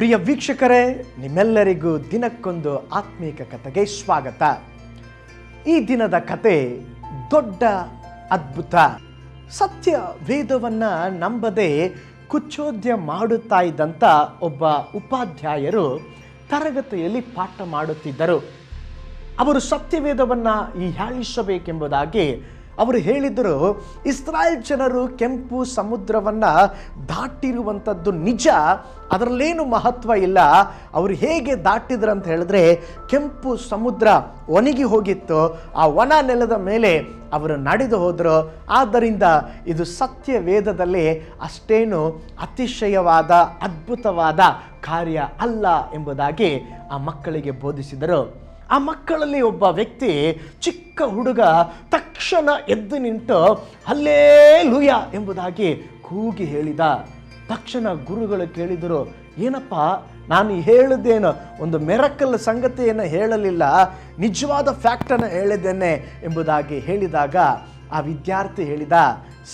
ಪ್ರಿಯ ವೀಕ್ಷಕರೇ, ನಿಮ್ಮೆಲ್ಲರಿಗೂ ದಿನಕ್ಕೊಂದು ಆತ್ಮೀಕ ಕಥೆಗೆ ಸ್ವಾಗತ. ಈ ದಿನದ ಕತೆ ದೊಡ್ಡ ಅದ್ಭುತ. ಸತ್ಯ ವೇದವನ್ನ ನಂಬದೆ ಕುಚ್ಚೋದ್ಯ ಮಾಡುತ್ತಾ ಇದ್ದಂಥ ಒಬ್ಬ ಉಪಾಧ್ಯಾಯರು ತರಗತಿಯಲ್ಲಿ ಪಾಠ ಮಾಡುತ್ತಿದ್ದರು. ಅವರು ಸತ್ಯವೇದವನ್ನು ಈ ಹ್ಯಾಳಿಸಬೇಕೆಂಬುದಾಗಿ ಅವರು ಹೇಳಿದರು ಇಸ್ರಾಯೇಲ್ ಜನರು ಕೆಂಪು ಸಮುದ್ರವನ್ನು ದಾಟಿರುವಂಥದ್ದು ನಿಜ, ಅದರಲ್ಲೇನು ಮಹತ್ವ ಇಲ್ಲ, ಅವರು ಹೇಗೆ ದಾಟಿದ್ರು ಅಂತ ಹೇಳಿದ್ರೆ, ಕೆಂಪು ಸಮುದ್ರ ಒಣಗಿ ಹೋಗಿತ್ತು, ಆ ಒಣ ನೆಲದ ಮೇಲೆ ಅವರು ನಡೆದು ಹೋದರು. ಆದ್ದರಿಂದ ಇದು ಸತ್ಯ ವೇದದಲ್ಲಿ ಅಷ್ಟೇನು ಅತಿಶಯವಾದ, ಅದ್ಭುತವಾದ ಕಾರ್ಯ ಅಲ್ಲ ಎಂಬುದಾಗಿ ಆ ಮಕ್ಕಳಿಗೆ ಬೋಧಿಸಿದರು. ಆ ಮಕ್ಕಳಲ್ಲಿ ಒಬ್ಬ ವ್ಯಕ್ತಿ ಚಿಕ್ಕ ಹುಡುಗ ತಕ್ಷಣ ಎದ್ದು ನಿಂತು ಅಲ್ಲೇ ಲೂಯ ಎಂಬುದಾಗಿ ಕೂಗಿ ಹೇಳಿದ. ತಕ್ಷಣ ಗುರುಗಳು ಕೇಳಿದರು, ಏನಪ್ಪ, ನಾನು ಹೇಳಿದ್ದೇನು ಒಂದು ಮೆರಕಲ್ ಸಂಗತಿಯನ್ನು ಹೇಳಲಿಲ್ಲ, ನಿಜವಾದ ಫ್ಯಾಕ್ಟನ್ನು ಹೇಳಿದ್ದೇನೆ ಎಂಬುದಾಗಿ ಹೇಳಿದಾಗ ಆ ವಿದ್ಯಾರ್ಥಿ ಹೇಳಿದ,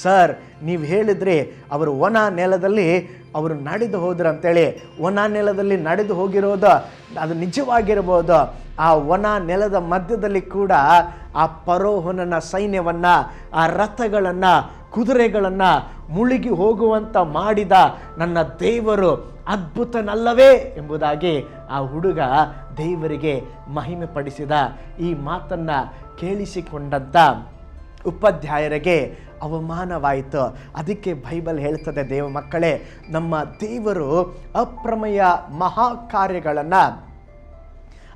ಸರ್, ನೀವು ಹೇಳಿದ್ರಿ ಅವರು ಒಣ ನೆಲದಲ್ಲಿ ಅವರು ನಡೆದು ಹೋದ್ರು ಅಂತೇಳಿ ಒಣ ನೆಲದಲ್ಲಿ ನಡೆದು ಹೋಗಿರೋದು ಅದು ನಿಜವಾಗಿರ್ಬೋದು. ಆ ಒಣ ನೆಲದ ಮಧ್ಯದಲ್ಲಿ ಕೂಡ ಆ ಪರೋಹನನ ಸೈನ್ಯವನ್ನು, ಆ ರಥಗಳನ್ನು, ಕುದುರೆಗಳನ್ನು ಮುಳುಗಿ ಹೋಗುವಂತ ಮಾಡಿದ ನನ್ನ ದೇವರು ಅದ್ಭುತನಲ್ಲವೇ? ಎಂಬುದಾಗಿ ಆ ಹುಡುಗ ದೇವರಿಗೆ ಮಹಿಮೆ ಪಡಿಸಿದ ಈ ಮಾತನ್ನು ಕೇಳಿಸಿಕೊಂಡಂಥ ಉಪಾಧ್ಯಾಯರಿಗೆ ಅವಮಾನವಾಯಿತು. ಅದಕ್ಕೆ ಬೈಬಲ್ ಹೇಳ್ತದೆ, ದೇವ ಮಕ್ಕಳೇ, ನಮ್ಮ ದೇವರು ಅಪ್ರಮೇಯ ಮಹಾಕಾರ್ಯಗಳನ್ನು,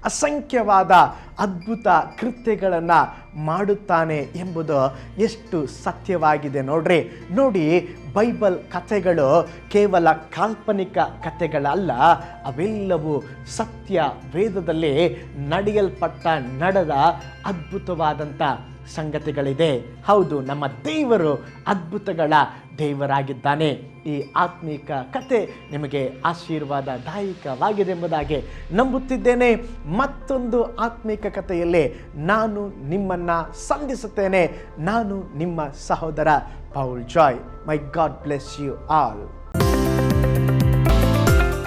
ಅಸಂಖ್ಯವಾದ ಅದ್ಭುತ ಕೃತ್ಯಗಳನ್ನು ಮಾಡುತ್ತಾನೆ ಎಂಬುದು ಎಷ್ಟು ಸತ್ಯವಾಗಿದೆ ನೋಡ್ರಿ. ನೋಡಿ, ಬೈಬಲ್ ಕಥೆಗಳು ಕೇವಲ ಕಾಲ್ಪನಿಕ ಕಥೆಗಳಲ್ಲ, ಅವೆಲ್ಲವೂ ಸತ್ಯ ವೇದದಲ್ಲಿ ನಡೆಯಲ್ಪಟ್ಟ, ನಡೆದ ಅದ್ಭುತವಾದಂಥ ಸಂಗತಿಗಳಿದೆ. ಹೌದು, ನಮ್ಮ ದೇವರು ಅದ್ಭುತಗಳ ದೇವರಾಗಿದ್ದಾನೆ. ಈ ಆತ್ಮೀಕ ಕತೆ ನಿಮಗೆ ಆಶೀರ್ವಾದದಾಯಕವಾಗಿದೆ ಎಂಬುದಾಗಿ ನಂಬುತ್ತಿದ್ದೇನೆ. ಮತ್ತೊಂದು ಆತ್ಮೀಕ ಕಥೆಯಲ್ಲಿ ನಾನು ನಿಮ್ಮನ್ನು ಸಂಧಿಸುತ್ತೇನೆ. ನಾನು ನಿಮ್ಮ ಸಹೋದರ Paul Joy. May God bless you all.